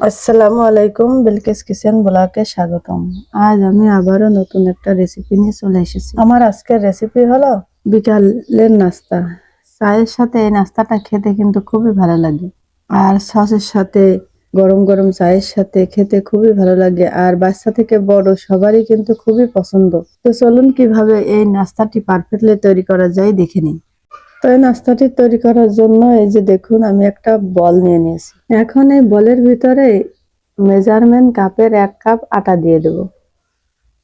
আসসালামু আলাইকুম, বিলকিস কিচেন ব্লগে স্বাগতম। আজ আমি আবারও নতুন একটা রেসিপি নিয়ে চলে এসেছি। আমার আজকের রেসিপি হলো বিকালের নাস্তা। চায়ের সাথে এই নাস্তাটা খেতে কিন্তু খুবই ভালো লাগে। আর সসের সাথে, গরম গরম চায়ের সাথে খেতে খুবই ভালো লাগে। আর বাচ্চা থেকে বড় সবারই কিন্তু খুবই পছন্দ। তো চলুন কীভাবে এই নাস্তাটি পারফেক্টলি তৈরি করা যায় দেখে নিই। তো এই নাস্তাটি তৈরি করার জন্য এই যে দেখুন, আমি একটা বল নিয়ে নিয়েছি। এখন এই বলের ভিতরে মেজারমেন্ট কাপের এক কাপ আটা দিয়ে দেব।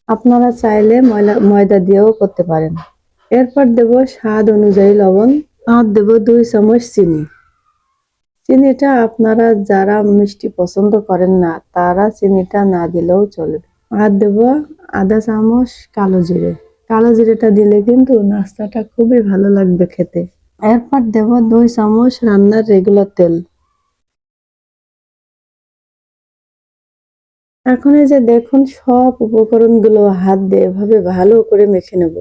আপনারা চাইলে ময়লা- ময়দা দিয়েও করতে পারেন। এরপর দেব স্বাদ অনুযায়ী লবণ, আর দেব দুই চামচ চিনি। চিনিটা আপনারা যারা মিষ্টি পছন্দ করেন না, তারা চিনিটা না দিলেও চলবে। আর দেব আধা চামচ কালো জিরে। কালো জিরেটা দিলে কিন্তু নাস্তাটা খুবই ভালো লাগবে খেতে। এরপর দেব দুই চামচ রান্নার রেগুলার তেল। এখন এই যে দেখুন, সব উপকরণগুলো হাত দিয়ে এভাবে ভালো করে মেখে নেব।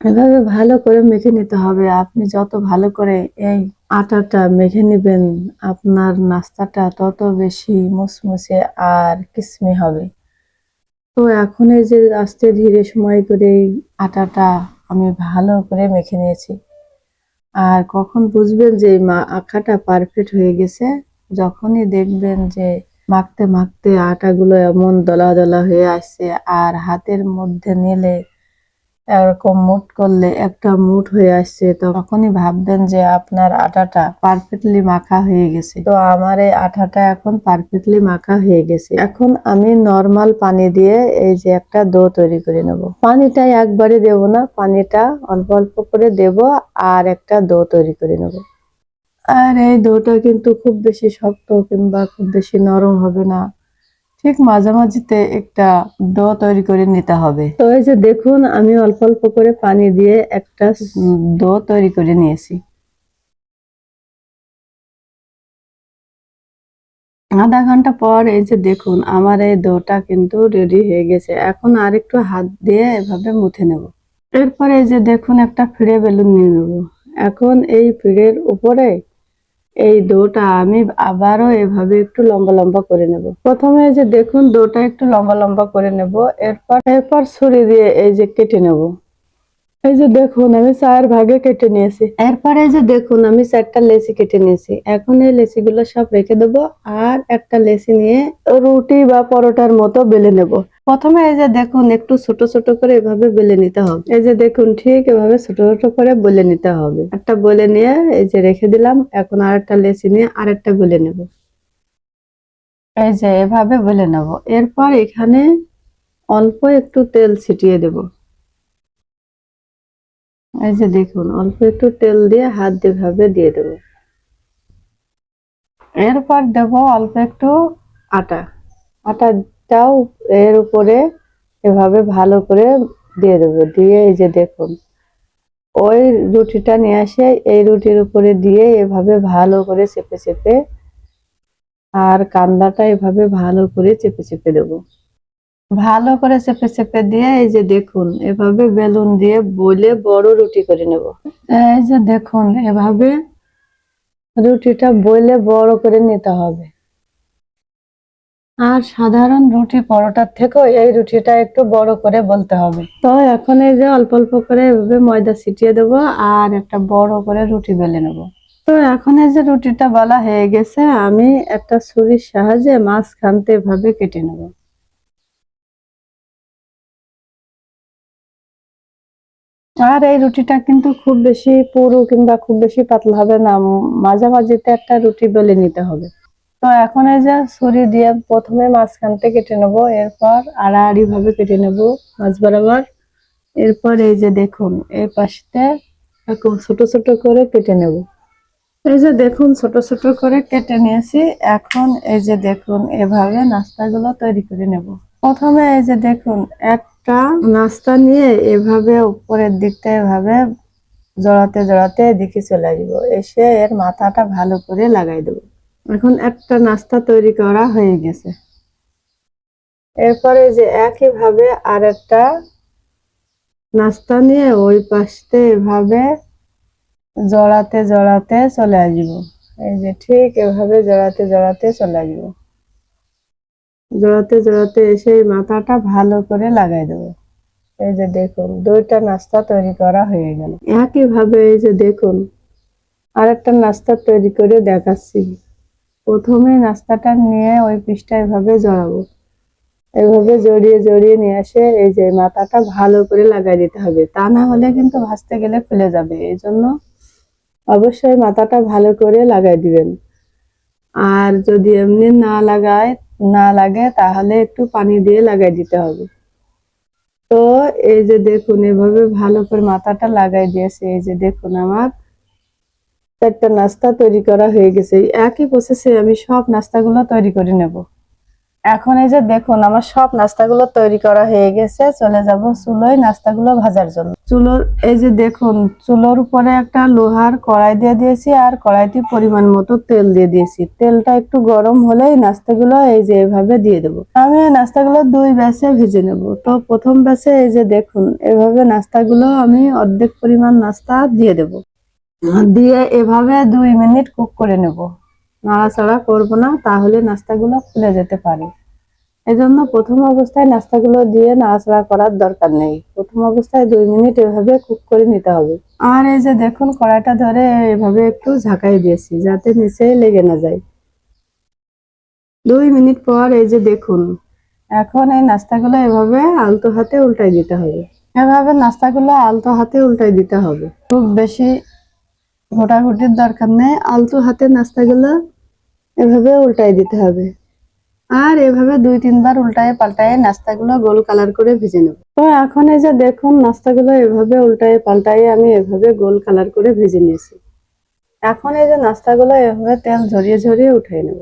এভাবে ভালো করে মেখে নিতে হবে। আপনি যত ভালো করে এই আটাটা মেখে নেবেন, আপনার নাস্তাটা তত বেশি মুসমুসে আর কিসমি হবে। তো এখন এই যে আস্তে ধীরে সময় করে এই আটাটা আমি ভালো করে মেখে নিয়েছি। আর কখন বুঝবেন যে মা আঁকাটা পারফেক্ট হয়ে গেছে। যখনই দেখবেন যে মাখতে মাখতে আটাগুলো এমন দলা দলা হয়ে আসছে, আর হাতের মধ্যে নিলে এরকম মুট করলে একটা মুট হয়ে আসছে, তো তখনই ভাববেন যে আপনার আটাটা পারফেক্টলি মাখা হয়ে গেছে। তো আমার এই আটাটা এখন পারফেক্টলি মাখা হয়ে গেছে। এখন আমি নর্মাল পানি দিয়ে এই যে একটা দো তৈরি করে নেব। পানিটা একবারে দেব না, পানিটা অল্প অল্প করে দেব আর একটা দো তৈরি করে নেব। আর এই দোটা কিন্তু খুব বেশি শক্ত কিংবা খুব বেশি নরম হবে না। ঠিক মাঝামাঝিতে একটা ডো তৈরি করে নিতে হবে। তো এই যে দেখুন আমি অল্প অল্প করে পানি দিয়ে একটা ডো তৈরি করে নিয়েছি। আধা ঘণ্টা পর এই যে দেখুন আমার এই ডোটা কিন্তু রেডি হয়ে গেছে। এখন আর একটু হাত দিয়ে এভাবে মুথে নেব। এরপরে এই যে দেখুন একটা ফিরে বেলুন নিয়ে নেব। এখন এই ফিরের উপরে এই দোটা আমি আবারও এভাবে একটু লম্বা লম্বা করে নেব। প্রথমে যে দেখুন, দোটা একটু লম্বা লম্বা করে নেব। এরপর এরপর ছুরি দিয়ে এই যে কেটে নেব। এই যে দেখুন, আমি চার ভাগে কেটে নিয়েছি। এরপরে এই যে দেখুন, আমি চারটা লেসি কেটে নিয়েছি। এখন এই লেচি গুলো সব রেখে দেবো আর একটা লেসি নিয়ে রুটি বা পরোটার মতো বেলে নেব। প্রথমে এই যে দেখুন, একটু ছোট ছোট করে এভাবে বেলে নিতে হবে। এই যে দেখুন, ঠিক এভাবে ছোট ছোট করে বেলে নিতে হবে। একটা বলে নিয়ে এই যে রেখে দিলাম, এখন আর একটা লেচি নিয়ে আর একটা বেলে নেব। এই যে এভাবে বেলে নেব। এরপর এখানে অল্প একটু তেল ছিটিয়ে দেব। এই যে দেখুন, অল্প একটু তেল দিয়ে হাত দিয়ে ভাবে দিয়ে দেব। এরপর দেব অল্প একটু আটা। আটাটাও এর উপরে এভাবে ভালো করে দিয়ে দেবো। দিয়ে এই যে দেখুন, ওই রুটিটা নিয়ে আসে এই রুটির উপরে দিয়ে এভাবে ভালো করে চেপে চেপে আর কান্দাটা এভাবে ভালো করে চেপে চেপে দেবো। ভালো করে চেপে চেপে দিয়ে এই যে দেখুন, এভাবে বেলুন দিয়ে বলে বড় রুটি করে নেব। এই যে দেখুন, এভাবে রুটিটা বলে বড় করে নিতে হবে। আর সাধারণ রুটি পরোটার থেকেও এই রুটিটা একটু বড় করে বলতে হবে। তো এখন এই যে অল্প অল্প করে এভাবে ময়দা ছিটিয়ে দেব আর একটা বড় করে রুটি বেলে নেব। তো এখন এই যে রুটিটা বলা হয়ে গেছে, আমি একটা ছুরির সাহায্যে মাঝখানতে এভাবে কেটে নেব। আর এই রুটিটা কিন্তু খুব বেশি পুরু কিংবা খুব বেশি পাতলা হবে না। মাঝামাঝিতে একটা রুটি বেলে নিতে হবে। তো এখন এই যে ছুরি দিয়ে প্রথমে মাঝখানতে কেটে নেব, এরপর আড়াআড়ি ভাবে কেটে নেব মাঝ বরাবর। এরপর এই যে দেখুন এই পাশে এরকম ছোট ছোট করে কেটে নেব। এই যে দেখুন, ছোট ছোট করে কেটে নিয়েছি। এখন এই যে দেখুন, এভাবে নাস্তাগুলো তৈরি করে নেব। প্রথমে এই যে দেখুন একটা নাস্তা নিয়ে এভাবে উপরের দিকটা এভাবে জড়াতে জড়াতে এদিকে চলে আসব। এসে এর মাথাটা ভালো করে লাগাই দেবো। এখন একটা নাস্তা তৈরি করা হয়ে গেছে। এরপরে যে একইভাবে আর একটা নাস্তা নিয়ে ওই পাশে এভাবে জড়াতে জড়াতে চলে আসব। এই যে ঠিক এভাবে জড়াতে জড়াতে চলে আসব। জড়াতে জড়াতে এসে মাথাটা ভালো করে লাগাই দেবো। এই যে দেখুন, দুইটা নাস্তা তৈরি করা হয়ে গেল। একইভাবে এই যে দেখুন, আরেকটা নাস্তা তৈরি করে দেখাচ্ছি। প্রথমে নাস্তাটা নিয়ে ওই পিসটা এভাবে জড়াবো। এভাবে জড়িয়ে জড়িয়ে নিয়ে আসে এই যে মাথাটা ভালো করে লাগাই দিতে হবে। তা না হলে কিন্তু ভাজতে গেলে খুলে যাবে। এই জন্য অবশ্যই মাথাটা ভালো করে লাগাই দিবেন। আর যদি এমনি না লাগায় না লাগে, তাহলে একটু পানি দিয়ে লাগাই দিতে হবে। তো এই যে দেখুন, এভাবে ভালো করে মাথাটা লাগাই দিয়েছে। এই যে দেখুন আমার একটা নাস্তা তৈরি করা হয়ে গেছে। একই প্রসেসে আমি সব নাস্তাগুলো তৈরি করে নেব। এখন এই যে দেখুন, আমার সব নাস্তাগুলো তৈরি করা হয়ে গেছে। চলে যাব চুলোয় নাস্তাগুলো ভাজার জন্য। চুলোর, এই যে দেখুন, চুলোর উপরে একটা লোহার কড়াই দিয়ে দিয়েছি আর কড়াইটি পরিমাণ মতো তেল দিয়ে দিয়েছি। তেলটা একটু গরম হলেই নাস্তাগুলো এই যে এভাবে দিয়ে দেবো। আমি নাস্তাগুলো দুই ব্যাচে ভেজে নেব। তো প্রথম ব্যাচে এই যে দেখুন, এভাবে নাস্তাগুলো আমি অর্ধেক পরিমাণ নাস্তা দিয়ে দেব। দিয়ে এভাবে দুই মিনিট কুক করে নেব। নাড়াচাড়া করব না, তাহলে নাস্তাগুলো খুলে যেতে পারে। এজন্য প্রথম অবস্থায় নাস্তাগুলো দিয়ে নাড়াচাড়া করার দরকার নেই। প্রথম অবস্থায় দুই মিনিট এভাবে কুক করে নিতে হবে। আর এই যে দেখুন, কড়াইটা ধরে এভাবে একটু ঝাঁকাই দিয়েছি, যাতে নিচে লেগে না যায়। দুই মিনিট পর এই যে দেখুন, এখন এই নাস্তাগুলো এভাবে আলতো হাতে উল্টাই দিতে হবে। এভাবে নাস্তাগুলো আলতো হাতে উল্টাই দিতে হবে। খুব বেশি ঘোটাঘুটির দরকার নেই, আলতো হাতে নাস্তাগুলো এভাবে উল্টাই দিতে হবে। আর এভাবে দুই, তিনবার উল্টায় পাল্টায় নাস্তাগুলো গোল কালার করে ভেজে নেব। তো এখন এই যে দেখুন, নাস্তাগুলো এভাবে উল্টায় পাল্টায় আমি এভাবে গোল কালার করে ভেজে নিয়েছি। এখন এই যে নাস্তাগুলো এভাবে তেল ঝরিয়ে ঝরিয়ে উঠিয়ে নেব।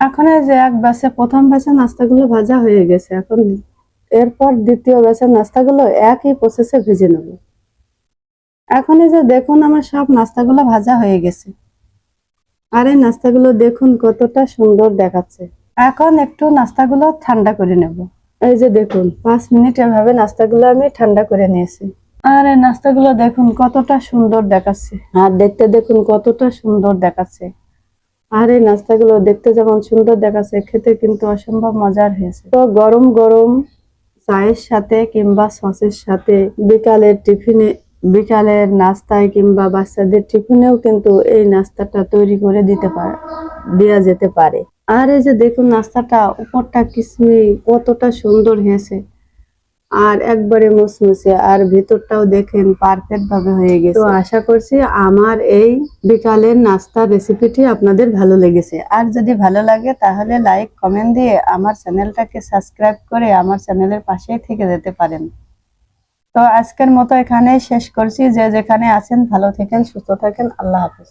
এখন এই যে এক ব্যাচে প্রথম ব্যাচে নাস্তাগুলো ভাজা হয়ে গেছে। এখন এরপর দ্বিতীয় ব্যাচের নাস্তাগুলো একই প্রসেসে ভেজে নেব। এখন এই যে দেখুন আমার সব নাস্তাগুলো ভাজা হয়ে গেছে। আর এই নাস্তাগুলো দেখুন কতটা সুন্দর দেখাচ্ছে। এখন একটু নাস্তাগুলো ঠান্ডা করে নেব। এই যে দেখুন, পাঁচ মিনিট এভাবে নাস্তাগুলো আমি ঠান্ডা করে নিয়েছি। আর এই নাস্তাগুলো দেখুন কতটা সুন্দর দেখাচ্ছে। আর দেখতে দেখুন কতটা সুন্দর দেখাচ্ছে। আর এই নাস্তাগুলো দেখতে যেমন সুন্দর দেখাচ্ছে, খেতে কিন্তু অসম্ভব মজার হয়েছে। তো গরম গরম চায়ের সাথে কিংবা সসের সাথে বিকালের টিফিনে, বিকালের নাস্তায় কিংবা বাচ্চাদের টিফিনেও কিন্তু এই নাস্তাটা তৈরি করে দিতে পারে দেওয়া যেতে পারে। আর এই যে দেখুন, নাস্তাটা উপরটা কিসমি কতটা সুন্দর হয়েছে। আর একবারে মুসমুসে, আর ভিতরটাও দেখেন পারফেক্ট ভাবে হয়ে গেছে। তো আশা করছি আমার এই বিকালের নাস্তা রেসিপিটি আপনাদের ভালো লেগেছে। আর যদি ভালো লাগে তাহলে লাইক কমেন্ট দিয়ে আমার চ্যানেলটাকে সাবস্ক্রাইব করে আমার চ্যানেলের পাশেই থেকে যেতে পারেন। তো আজকের মতো এখানেই শেষ করছি। যে যেখানে আছেন ভালো থাকেন, সুস্থ থাকেন, আল্লাহ হাফেজ।